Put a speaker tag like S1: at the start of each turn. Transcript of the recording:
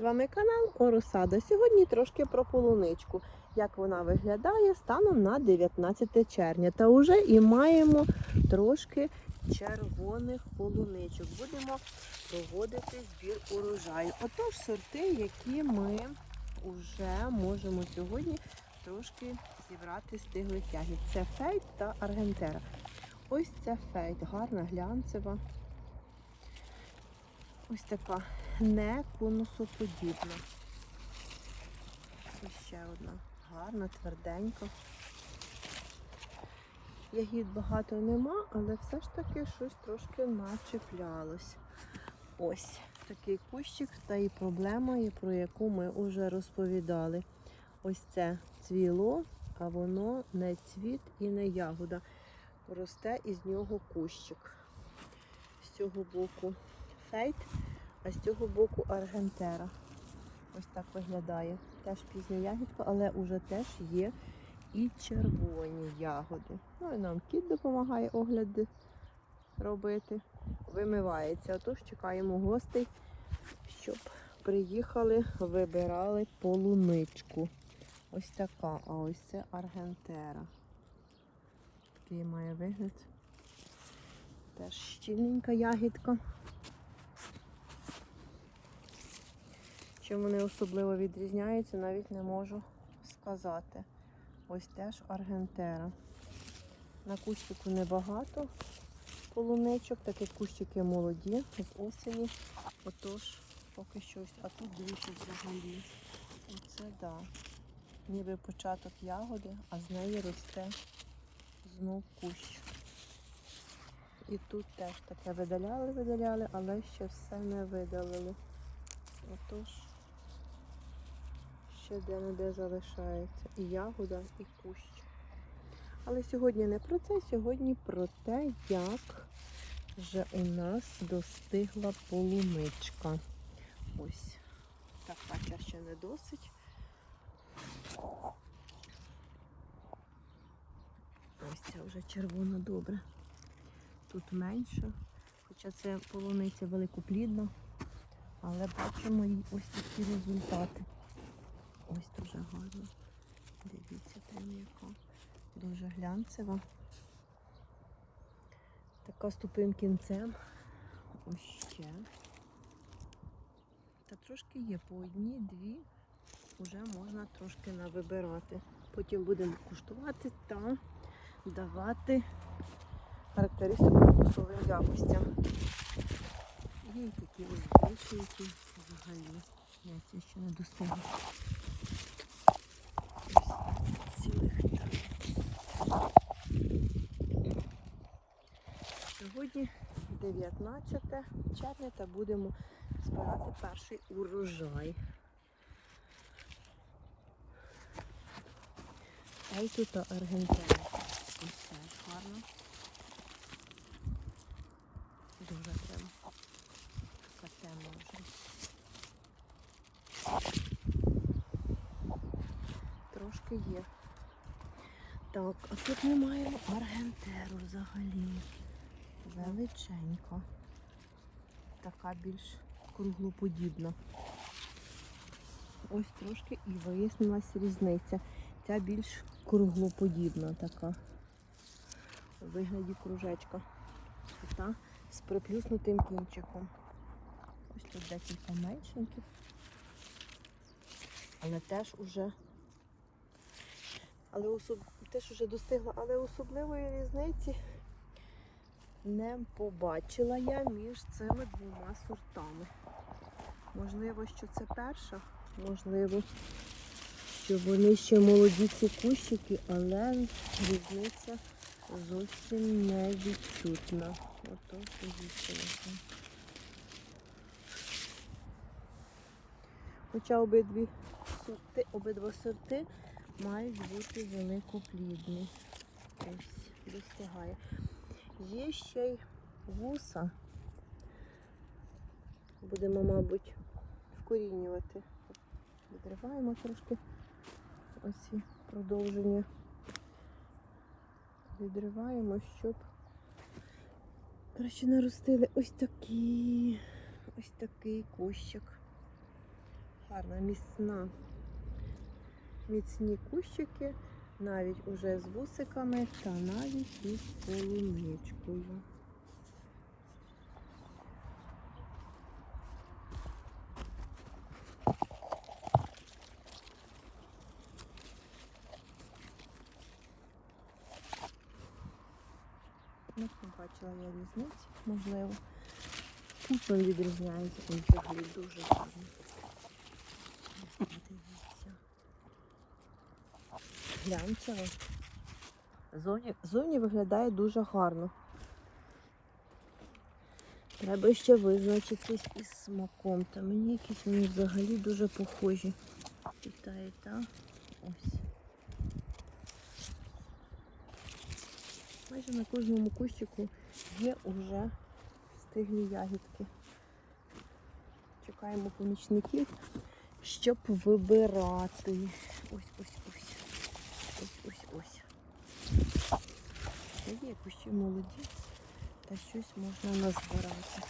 S1: З вами канал Оросада. Сьогодні трошки про полуничку. Як вона виглядає станом на 19 червня. Та вже і маємо трошки червоних полуничок. Будемо проводити збір урожаю. Отож, сорти, які ми вже можемо сьогодні трошки зібрати стиглих ягід. Це фейт та аргентера. Ось це фейт, гарна глянцева. Ось така не конусоподібна. І ще одна гарна, тверденька. Ягід багато нема, але все ж таки щось трошки начеплялось. Ось такий кущик, та і проблема, про яку ми вже розповідали. Ось це цвіло, а воно не цвіт і не ягода. Росте із нього кущик. З цього боку фейт, а з цього боку аргентера. Ось так виглядає. Теж пізня ягідка, але вже теж є і червоні ягоди. Ну і нам кіт допомагає огляди робити. Вимивається. Отож чекаємо гостей, щоб приїхали, вибирали полуничку. Ось така, а ось це аргентера. Такий має вигляд. Теж щільненька ягідка. Чим вони особливо відрізняються, навіть не можу сказати. Ось теж аргентера. На кущику небагато полуничок, так як кущики молоді, з осені. Отож, поки щось. А тут дивіться взагалі. Оце да. Ніби початок ягоди, а з неї росте знов кущ. І тут теж таке видаляли, видаляли, але ще все не видалили. Отож, ще де-не-де залишається і ягода, і кущ. Але сьогодні не про це, сьогодні про те, як вже у нас достигла полуничка. Ось така ця ще не досить. Ось ця вже червона добре. Тут менше, хоча це полуниця великоплідна, але бачимо ось такі результати. Ось дуже гарно. Дивіться, прям яка. Дуже глянцева. Така з тупим кінцем. Ось ще. Та трошки є по одній, дві. Вже можна трошки навибирати. Потім будемо куштувати та давати характеристику вкусовим якостям. Є такі ось більші, які взагалі. Я це ще не достигла. Сьогодні 19 червня та будемо збирати перший урожай. А й тут аргентина. Ось теж гарно. Дуже прям така тема вже. Трошки є. Так, а тут ми маємо аргентеру взагалі. Величенька. Така більш круглоподібна. Ось трошки і вияснилась різниця. Ця більш круглоподібна така. У вигляді кружечка. Та з приплюснутим кінчиком. Ось тут декілька меншеньких. Але теж уже але особ... теж уже достигла, але особливої різниці не побачила я між цими двома сортами. Можливо, що це перша, можливо, що вони ще молоді ці кущики, але різниця зовсім не відчутна. Ото дивіться. Хоча обидві сорти, обидва сорти мають бути великоплідні. Ось, достигає. Є ще й вуса. Будемо, мабуть, вкорінювати. Відриваємо трошки оці продовження. Відриваємо, щоб краще наростили ось такі, ось такий кущик. гарна, міцна. Міцні кущики, навіть уже з вусиками та навіть із полуничкою. Не побачила я різниці, можливо. Вкусом відрізняється. Ой, взагалі дуже гарно. Дивіться. Глянцево. Зовні, зовні виглядає дуже гарно. Треба ще визначитись із смаком. Та мені якісь вони взагалі дуже похожі. І та, і та. Ось. Майже на кожному кущику є уже стиглі ягідки. Чекаємо помічників, щоб вибирати. Ось, ось, ось. Ось, ось, ось. Ще є кущі молоді, та щось можна назбирати.